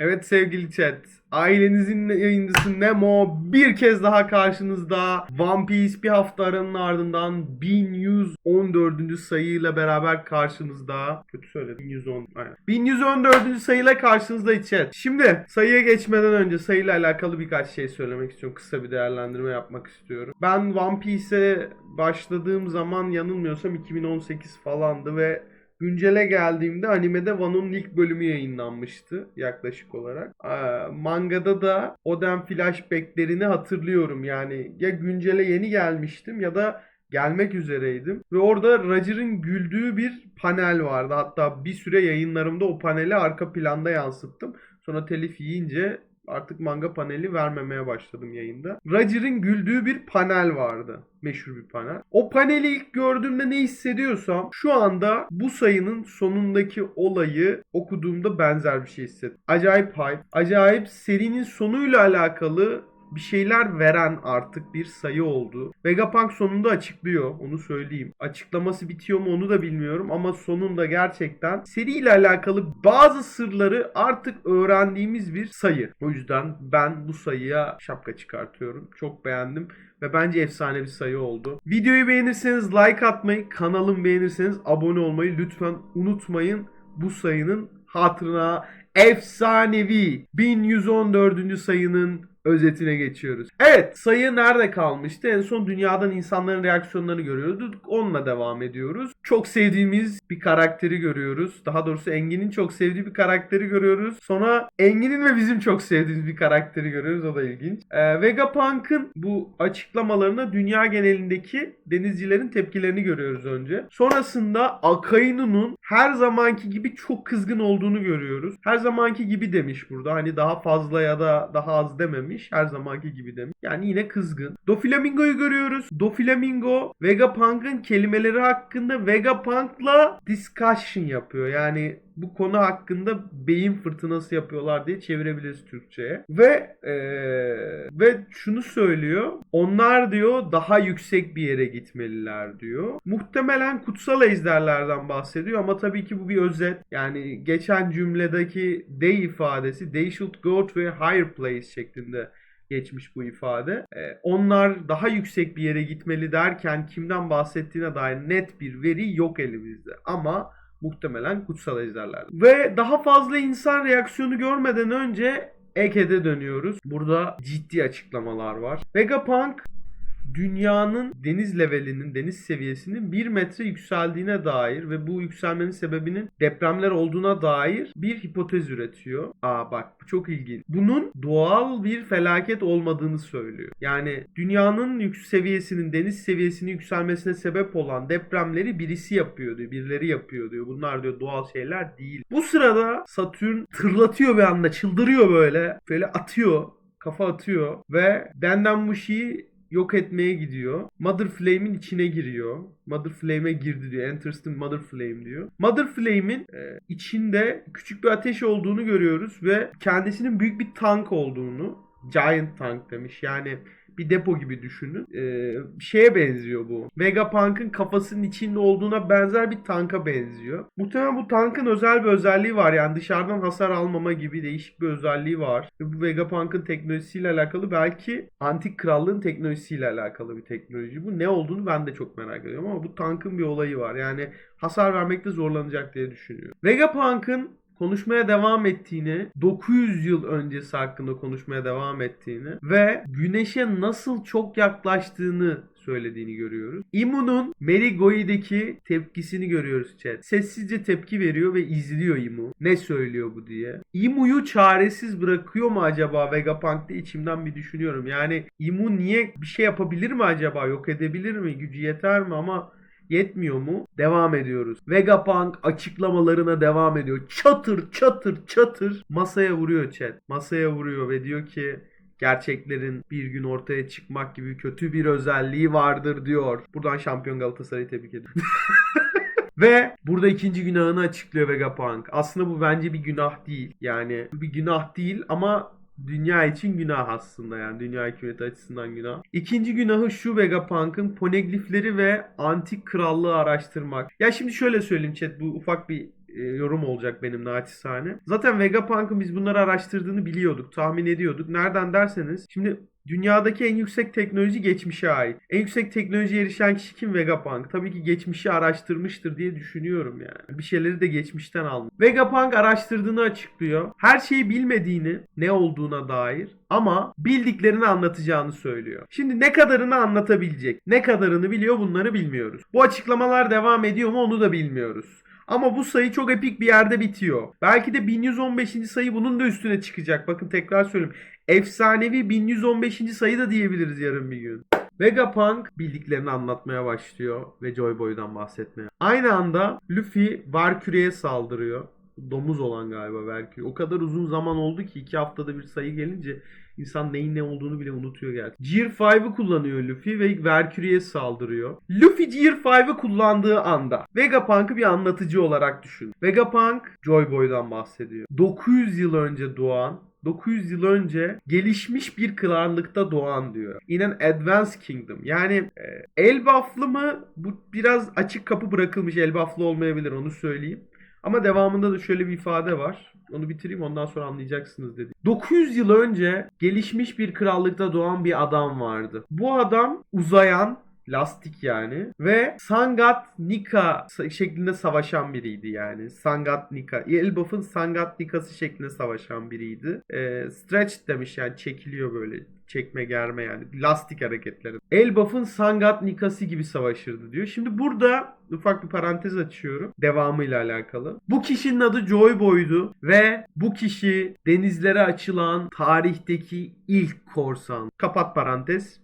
Evet sevgili chat. Ailenizin yayıncısı Nemo bir kez daha karşınızda. One Piece bir hafta aranın ardından 1114. sayıyla beraber karşınızda. Kötü söyledim. 1110. Aynen. 1114. sayıyla karşınızda chat. Şimdi sayıya geçmeden önce sayıyla alakalı birkaç şey söylemek istiyorum. Kısa bir değerlendirme yapmak istiyorum. Ben One Piece'e başladığım zaman yanılmıyorsam 2018 falandı ve Güncele geldiğimde animede Wano'nun ilk bölümü yayınlanmıştı yaklaşık olarak. Mangada da Oden flashbacklerini hatırlıyorum. Yani ya güncele yeni gelmiştim ya da gelmek üzereydim. Ve orada Roger'ın güldüğü bir panel vardı. Hatta bir süre yayınlarımda o paneli arka planda yansıttım. Sonra telif yiyince artık manga paneli vermemeye başladım yayında. Roger'ın güldüğü bir panel vardı. Meşhur bir panel. O paneli ilk gördüğümde ne hissediyorsam şu anda bu sayının sonundaki olayı okuduğumda benzer bir şey hissettim. Acayip hype. Acayip serinin sonuyla alakalı bir şeyler veren artık bir sayı oldu. Vegapunk sonunda açıklıyor. Onu söyleyeyim. Açıklaması bitiyor mu onu da bilmiyorum ama sonunda gerçekten seriyle alakalı bazı sırları artık öğrendiğimiz bir sayı. O yüzden ben bu sayıya şapka çıkartıyorum. Çok beğendim ve bence efsane bir sayı oldu. Videoyu beğenirseniz like atmayı, kanalımı beğenirseniz abone olmayı lütfen unutmayın. Bu sayının hatırına efsanevi 1114. sayının özetine geçiyoruz. Evet sayı nerede kalmıştı? En son dünyadan insanların reaksiyonlarını görüyorduk. Onunla devam ediyoruz. Çok sevdiğimiz bir karakteri görüyoruz. Daha doğrusu Engin'in çok sevdiği bir karakteri görüyoruz. Sonra Engin'in ve bizim çok sevdiğimiz bir karakteri görüyoruz. O da ilginç. Ee, Vegapunk'ın bu açıklamalarına dünya genelindeki denizcilerin tepkilerini görüyoruz önce. Sonrasında Akainu'nun her zamanki gibi çok kızgın olduğunu görüyoruz. Her zamanki gibi demiş burada. Hani daha fazla ya da daha az dememiş. Her zamanki gibi demiş. Yani yine kızgın. Doflamingo'yu görüyoruz. Doflamingo Vegapunk'ın kelimeleri hakkında Vegapunk'la discussion yapıyor. Yani bu konu hakkında beyin fırtınası yapıyorlar diye çevirebiliriz Türkçe'ye. Ve eee, ve şunu söylüyor. Onlar diyor daha yüksek bir yere gitmeliler diyor. Muhtemelen kutsal ejderlerden bahsediyor ama tabii ki bu bir özet. Yani geçen cümledeki they ifadesi they should go to a higher place şeklinde geçmiş bu ifade. Ee, onlar daha yüksek bir yere gitmeli derken kimden bahsettiğine dair net bir veri yok elimizde. Ama muhtemelen kutsal ejderler. Ve daha fazla insan reaksiyonu görmeden önce Eke'de dönüyoruz. Burada ciddi açıklamalar var. Vegapunk dünyanın deniz levelinin, deniz seviyesinin 1 metre yükseldiğine dair ve bu yükselmenin sebebinin depremler olduğuna dair bir hipotez üretiyor. Aa bak bu çok ilginç. Bunun doğal bir felaket olmadığını söylüyor. Yani dünyanın yük seviyesinin, deniz seviyesinin yükselmesine sebep olan depremleri birisi yapıyor diyor. Birileri yapıyor diyor. Bunlar diyor doğal şeyler değil. Bu sırada Satürn tırlatıyor bir anda, çıldırıyor böyle. Böyle atıyor kafa atıyor ve Dendenmushi'yi yok etmeye gidiyor. Mother Flame'in içine giriyor. Mother Flame'e girdi diyor. Enters the Mother Flame diyor. Mother Flame'in e, içinde küçük bir ateş olduğunu görüyoruz ve kendisinin büyük bir tank olduğunu Giant tank demiş. Yani bir depo gibi düşünün. Ee, şeye benziyor bu. Vegapunk'ın kafasının içinde olduğuna benzer bir tanka benziyor. Muhtemelen bu tankın özel bir özelliği var. Yani dışarıdan hasar almama gibi değişik bir özelliği var. Ve bu Vegapunk'ın teknolojisiyle alakalı belki antik krallığın teknolojisiyle alakalı bir teknoloji. Bu ne olduğunu ben de çok merak ediyorum ama bu tankın bir olayı var. Yani hasar vermekte zorlanacak diye düşünüyorum. Vegapunk'ın konuşmaya devam ettiğini, 900 yıl öncesi hakkında konuşmaya devam ettiğini ve güneşe nasıl çok yaklaştığını söylediğini görüyoruz. Imu'nun Merigoi'deki tepkisini görüyoruz chat. Sessizce tepki veriyor ve izliyor Imu. Ne söylüyor bu diye. Imu'yu çaresiz bırakıyor mu acaba Vegapunk diye içimden bir düşünüyorum. Yani Imu niye bir şey yapabilir mi acaba? Yok edebilir mi? Gücü yeter mi? Ama Yetmiyor mu? Devam ediyoruz. Vegapunk açıklamalarına devam ediyor. Çatır çatır çatır masaya vuruyor chat. Masaya vuruyor ve diyor ki gerçeklerin bir gün ortaya çıkmak gibi kötü bir özelliği vardır diyor. Buradan şampiyon Galatasaray'ı tebrik ediyorum. Ve burada ikinci günahını açıklıyor Vegapunk. Aslında bu bence bir günah değil. Yani bir günah değil ama dünya için günah aslında yani dünya hükümeti açısından günah. İkinci günahı şu Vegapunk'ın poneglifleri ve antik krallığı araştırmak. Ya şimdi şöyle söyleyeyim chat bu ufak bir e, yorum olacak benim naçizane. Zaten Vegapunk'ın biz bunları araştırdığını biliyorduk, tahmin ediyorduk. Nereden derseniz şimdi Dünyadaki en yüksek teknoloji geçmişe ait. En yüksek teknolojiye erişen kişi kim? Vegapunk. Tabii ki geçmişi araştırmıştır diye düşünüyorum yani. Bir şeyleri de geçmişten almış. Vegapunk araştırdığını açıklıyor. Her şeyi bilmediğini, ne olduğuna dair ama bildiklerini anlatacağını söylüyor. Şimdi ne kadarını anlatabilecek? Ne kadarını biliyor bunları bilmiyoruz. Bu açıklamalar devam ediyor mu onu da bilmiyoruz. Ama bu sayı çok epik bir yerde bitiyor. Belki de 1115. sayı bunun da üstüne çıkacak. Bakın tekrar söyleyeyim. Efsanevi 1115. sayı da diyebiliriz yarın bir gün. Vegapunk bildiklerini anlatmaya başlıyor ve Joy Boy'dan bahsetmeye. Aynı anda Luffy Valkyrie'ye saldırıyor. Domuz olan galiba Valkyrie. O kadar uzun zaman oldu ki iki haftada bir sayı gelince insan neyin ne olduğunu bile unutuyor gerçekten. Gear 5'ı kullanıyor Luffy ve Valkyrie'ye saldırıyor. Luffy Gear 5'ı kullandığı anda Vegapunk'ı bir anlatıcı olarak düşün. Vegapunk Joy Boy'dan bahsediyor. 900 yıl önce doğan 900 yıl önce gelişmiş bir krallıkta doğan diyor. In an advanced kingdom. Yani e, Elbaflı mı? Bu biraz açık kapı bırakılmış. Elbaflı olmayabilir onu söyleyeyim. Ama devamında da şöyle bir ifade var. Onu bitireyim ondan sonra anlayacaksınız dedi. 900 yıl önce gelişmiş bir krallıkta doğan bir adam vardı. Bu adam uzayan lastik yani ve Sangat Nika şeklinde savaşan biriydi yani. Sangat Nika. Elbaf'ın Sangat Nikası şeklinde savaşan biriydi. E, stretch demiş yani çekiliyor böyle çekme germe yani lastik hareketleri. Elbaf'ın Sangat Nikası gibi savaşırdı diyor. Şimdi burada ufak bir parantez açıyorum devamıyla alakalı. Bu kişinin adı Joy Boy'du ve bu kişi denizlere açılan tarihteki ilk korsan. Kapat parantez.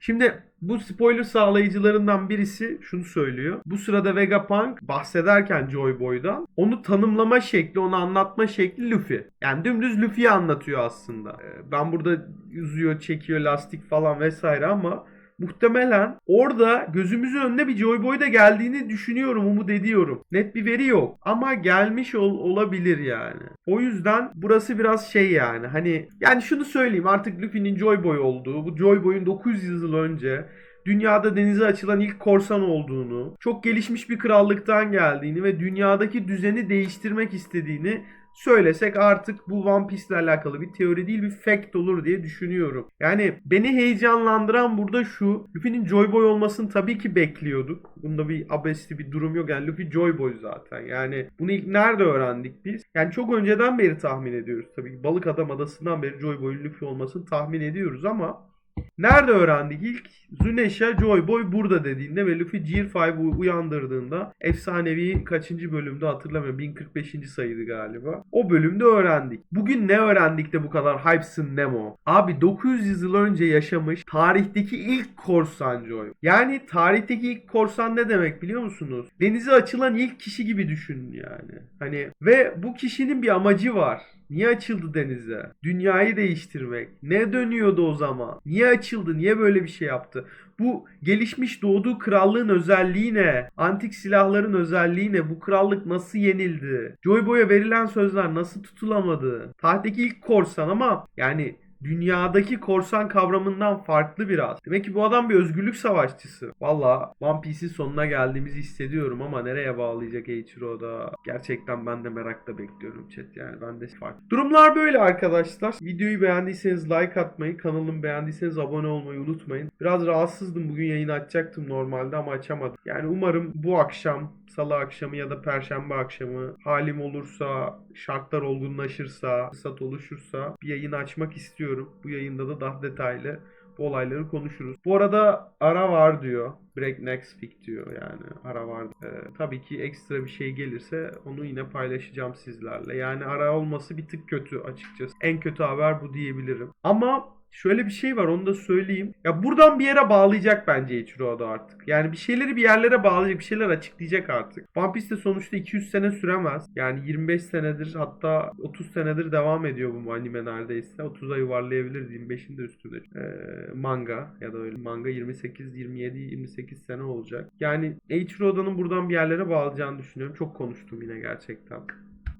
Şimdi bu spoiler sağlayıcılarından birisi şunu söylüyor. Bu sırada Vegapunk bahsederken Joy Boy'dan onu tanımlama şekli, onu anlatma şekli Luffy. Yani dümdüz Luffy'yi anlatıyor aslında. Ee, Ben burada yüzüyor, çekiyor, lastik falan vesaire ama muhtemelen orada gözümüzün önüne bir Joy Boy da geldiğini düşünüyorum, umut ediyorum. Net bir veri yok ama gelmiş ol, olabilir yani. O yüzden burası biraz şey yani hani yani şunu söyleyeyim artık Luffy'nin Joy Boy olduğu, bu Joy Boy'un 900 yıl önce dünyada denize açılan ilk korsan olduğunu, çok gelişmiş bir krallıktan geldiğini ve dünyadaki düzeni değiştirmek istediğini söylesek artık bu One Piece ile alakalı bir teori değil bir fact olur diye düşünüyorum. Yani beni heyecanlandıran burada şu. Luffy'nin Joy Boy olmasını tabii ki bekliyorduk. Bunda bir abesli bir durum yok. Yani Luffy Joy Boy zaten. Yani bunu ilk nerede öğrendik biz? Yani çok önceden beri tahmin ediyoruz tabii. Balık Adam Adası'ndan beri Joy Boy'un Luffy olmasını tahmin ediyoruz ama Nerede öğrendik ilk? Zunesha Joy Boy burada dediğinde ve Luffy Gear 5'i uyandırdığında efsanevi kaçıncı bölümde hatırlamıyorum 1045. sayıydı galiba. O bölümde öğrendik. Bugün ne öğrendik de bu kadar hype'sın Nemo? Abi 900 yıl önce yaşamış tarihteki ilk korsan Joy. Yani tarihteki ilk korsan ne demek biliyor musunuz? Denize açılan ilk kişi gibi düşünün yani. Hani ve bu kişinin bir amacı var. Niye açıldı denize? Dünyayı değiştirmek. Ne dönüyordu o zaman? Niye açıldı? Niye böyle bir şey yaptı? Bu gelişmiş doğduğu krallığın özelliği ne? Antik silahların özelliği ne? Bu krallık nasıl yenildi? Joy Boy'a verilen sözler nasıl tutulamadı? Tarihteki ilk korsan ama yani dünyadaki korsan kavramından farklı biraz. Demek ki bu adam bir özgürlük savaşçısı. Valla One Piece'in sonuna geldiğimizi hissediyorum ama nereye bağlayacak Eiichiro'da? Gerçekten ben de merakla bekliyorum chat yani ben de farklı. Durumlar böyle arkadaşlar. Videoyu beğendiyseniz like atmayı, kanalımı beğendiyseniz abone olmayı unutmayın. Biraz rahatsızdım bugün yayın açacaktım normalde ama açamadım. Yani umarım bu akşam salı akşamı ya da perşembe akşamı halim olursa, şartlar olgunlaşırsa, fırsat oluşursa bir yayın açmak istiyorum. Bu yayında da daha detaylı bu olayları konuşuruz. Bu arada ara var diyor. Break next speak diyor yani ara var. Ee, tabii ki ekstra bir şey gelirse onu yine paylaşacağım sizlerle. Yani ara olması bir tık kötü açıkçası. En kötü haber bu diyebilirim. Ama Şöyle bir şey var onu da söyleyeyim. Ya buradan bir yere bağlayacak bence Ichiro da artık. Yani bir şeyleri bir yerlere bağlayacak, bir şeyler açıklayacak artık. One Piece de sonuçta 200 sene süremez. Yani 25 senedir hatta 30 senedir devam ediyor bu anime neredeyse. 30'a yuvarlayabiliriz 25'in de üstünde. Ee, manga ya da öyle manga 28, 27, 28 sene olacak. Yani Eiichiro Oda'nın buradan bir yerlere bağlayacağını düşünüyorum. Çok konuştum yine gerçekten.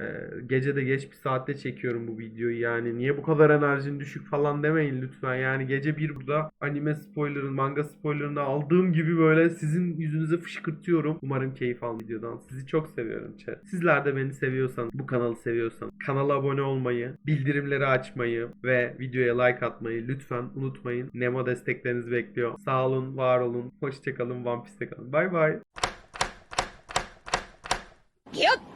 Ee, gece de geç bir saatte çekiyorum bu videoyu yani. Niye bu kadar enerjin düşük falan demeyin lütfen. Yani gece bir burada anime spoilerını, manga spoilerını aldığım gibi böyle sizin yüzünüze fışkırtıyorum. Umarım keyif alın videodan. Sizi çok seviyorum chat. Sizler de beni seviyorsanız, bu kanalı seviyorsanız kanala abone olmayı, bildirimleri açmayı ve videoya like atmayı lütfen unutmayın. Nemo desteklerinizi bekliyor. Sağ olun, var olun. Hoşçakalın, One Piece'te kalın. Bay bay. よ